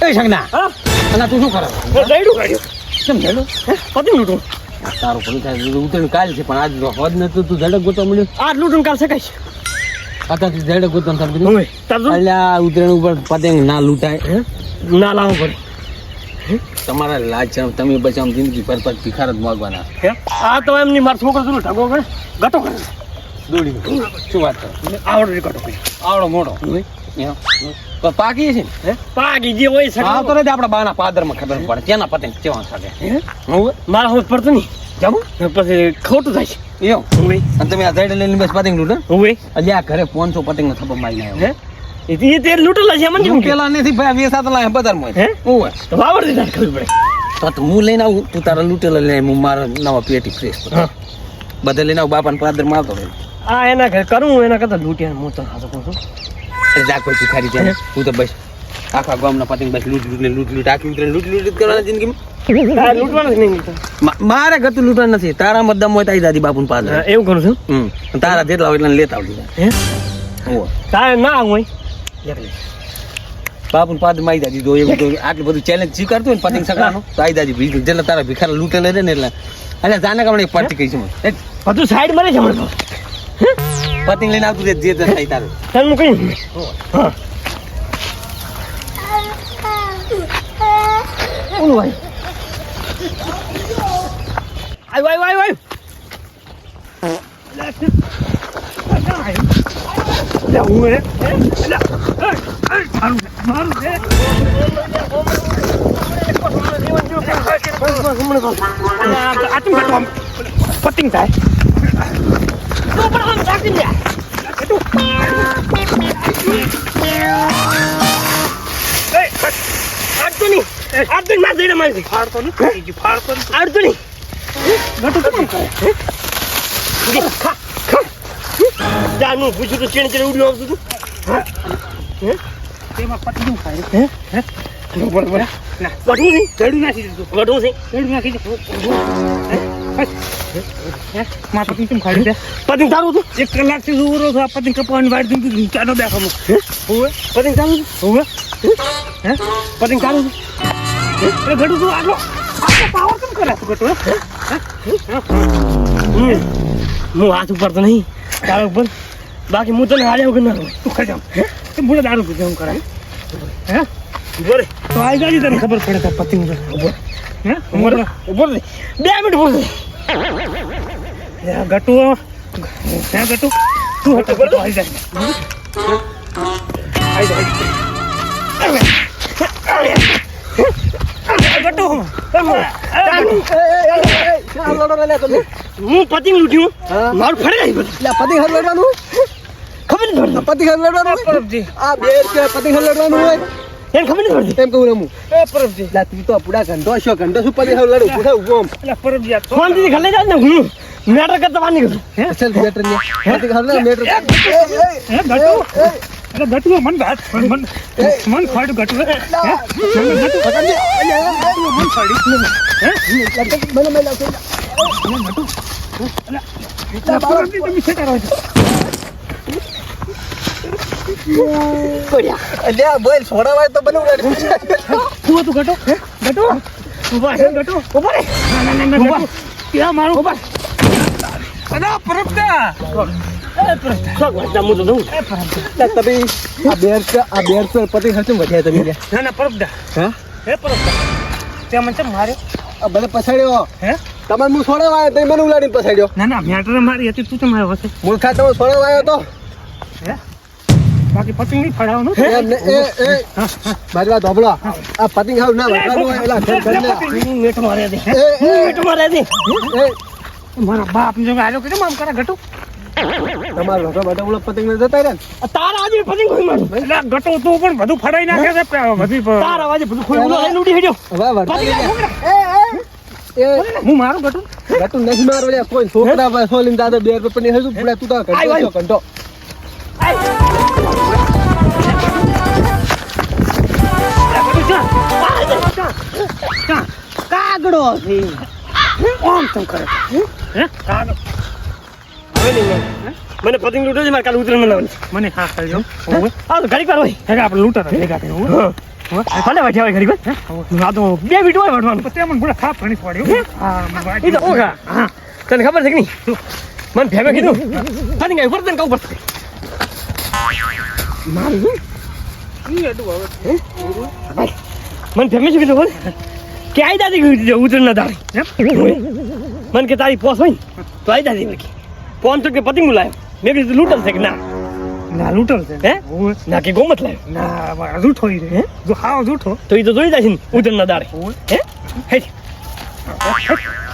એ સંજ્ઞા અલા તું શું કરે? રેડું કાઢ્યું કેમ ઝડપ પતિ લૂંટું તારું પણ થાય ઉતરણ કાલ છે પણ આજ હોદ નતું તું ઝડપ ગોતો મળ્યો આ લૂંટણ કાલ શકાય છે અત્યારથી ઝડપ ગોતો ને તમે એટલે આ ઉતરણ ઉપર પતંગ ના લૂંટાય. ના લાવો પડે તમારા લાજ છે તમે પછી આમ જિંદગી પર પર ભિખાર જ માગવાના. હે? આ તો એમની માર છોકરો શું ઠગો કરે ગટો કરે. દોડી. શું વાત કરો આવડે ગટો આવડો મોટો પાકી છે ને હે? પાકી જે હોય છે. આવતો રહે આપણા બાના પાદરમાં ખબર પડે. ત્યાંના પતંગ કેવા સાથે હું? મારા હોત પડતો નહીં. જાવું પછી ખોટું થાય છે. એમ. અને તમે આ ઝડપ લઈને બસ પતંગ હોય. હવે આ ઘરે પાંચસો પતંગ નો થપ્પો મારી હે? આવ્યો એ તે લૂંટેલા છે મને હું પેલા નથી ભાઈ બે સાત લાય બજારમાં હે? ઓય તો વાવડ તાર ખબર પડે. તો તો હું લઈને આવું તું તારા લૂંટેલા લઈને હું મારા નવા પેટી ફ્રેશ બધા લઈને આવું બાપાને પાદરમાં આવતો આ એના ઘરે કરું એના કરતા લૂંટ્યા હું તો હાથો કહું છું. એટલે જા કોઈ ભિખારી છે. હું તો બસ આખા ગામના પતંગ બસ લૂંટ લૂંટ લૂટ લૂંટ આખી ઉતરે લૂંટ લૂંટ કરવાના જિંદગીમાં. લૂંટવાનું નહીં મારે ગતું લૂંટવા નથી. તારા મદ્દમ હોય તારી દાદી બાપુને પાદર એવું કરું છું? તારા જેટલા હોય એટલા લેતા આવજો. હે? તારે ના હોય. બાપુ પાદ મારી દાદી જો એવું તો આટલું બધું ચેલેન્જ સ્વીકારતું હોય ને પતંગ તો આઈ દાદી ભીખ જેટલા તારા ભીખારા લૂંટેલે રહે ને એટલે. અને જાને કારણે એક પાર્ટી કહી છું મને. બધું સાઈડમાં છે હમણાં પતંગ લઈને આવતું રહે, જે તે થાય તારે તને હું કહ્યું હા ઓલું ભાઈ આય આય આય આય લે હું એ લે મારું મારું એ પતિંગ થાય તો નહીં માર દઈને મારી ફાડતો નહીં ફાડતો નહીં આડતો નહીં કેમ કરે ખા ખા જાનું તો ચેણ ચેણ ઉડ્યું આવતું હતું હે તેમાં પતલું ખાય હે હે પતંગ તારું હતું એક કલાકથી ઊભો આ પતંગ કપાવાની વાડ દીધું ચાનો દેખો હોવે? પતંગ તારું હોવે? હે? પતંગ તારું ઘડું તું આટલો પાવર કેમ કરે ઘટું હું? હાથ ઉપર તો નહીં. તારા ઉપર? બાકી હું તને હાલ્યા વગર ના તું ખાઈ જામ તું બોલે દારૂ પીધું કરાય હે? બોલે તો આવી જાય તને ખબર પડે તો પતંગ ઊભો હે ઊભો રે ઊભો રે બે મિનિટ ઊભો રે યા ગટુ હે ગટુ તું હતો ગટુ આવી જાય આવી જાય ગટુ હું પતિંગ લૂટ્યું મારું ફરે ગઈ બધું પતિ હર લડવાનું ખબર નહીં પડતી પતિ હર લડવાનું પરબજી આ બે કે પતિ હર લડવાનું હોય એને ખબર નહીં પડતી? એમ કહું રમું. એ પરબજી. લા તું તો પૂરા ઘંટો છો ઘંટો શું પતિ લડો પૂરા ઊભો આમ. એટલે પરબજી આ દીધી ખલે જાય ને હું મેટર કરતા વાની કરું હે? ચાલ મેટર ને પતિ હર લડ મેટર. હે ગટુ અરે ગટુ મન બાત મન મન ફાડ ગટુ હે? ગટુ મન ફાડી હે? મને મેલા છે પરબજી તમે શું કરો છો? આ બોલ છોડાવાય તો બને ઉડાડી તું ઘટો. ગટુ ઊભા હે ગટુ ઊભા રે. ના ના ના ગટુ ત્યાં મારું? ઊભા તો છે માર્યો? આ પછાડ્યો. હે? તમારે હું છોડાવાયો તો મને ઉલાડી પછાડ્યો. ના ના મેટર મારી હતી તું આવ્યો હશે? મૂર્ખા તમે છોડાવાયો તો? હે? બાકી પતંગ નહીં ફડાવવાનું એ એ મારી વાત સાંભળો. આ પતિ હાવ ના હોય. એલા ઘર ઘર મેટ મારે દે. મેટ મારે દે. એ. મારા બાપ જો આલો કે મામ કરા ઘટુ. તમારા લોકો બધા ઓલા પતંગ જતા રહ્યા તારા આજે પતંગ ખોઈ મારું. એટલે ગટુ તું પણ બધું ફડાઈ નાખે છે બધી તારા આજે બધું ખોઈ ઉલો લઈને ઉડી હેડ્યો. હવે વળતા એ એ. હું મારું ગટુ ગટુ નહીં મારો કોઈ છોકરા સોલીન દાદા બે રૂપિયા ની તું તો આય, કાગડો છે. ઓમ તું કરે? હે? કાગડો હવે નહીં મને. પતંગ લૂંટો છે મારે કાલે ઉતરણ બનાવવાની મને હા કરજો હા તો ઘડી વાર હોય. હેગા આપણે લૂંટા ભેગા થઈને ભલે વાંચ્યા હોય ઘડી વાર? હા? તો બે મિનિટ હોય વાંચવાનું પછી મને ગુડા ખાપ ઘણી પડ્યું હા. એ તો ઓગા. હા. તને ખબર છે કે નહીં? મને ભેગા કીધું. તને કઈ ઉપર તને કહું પડશે મારું મને ભેમે શું કીધું બોલ? કે આઈ દાદી ઉતર ના તારી મને કે તારી પોસ હોય ને તો આઈ દાદી કે પોન તો કે પતિંગ લાવ્યો મેં કીધું લૂંટલ છે કે ના? ના લૂંટલ છે. હે. ના કે ગોમત લાવ્યો ના જૂઠો ઈ હે? જો હાવ જૂઠો. તો ઈ તો જોઈ જાય ને ઉતર ના દાડે હે? હા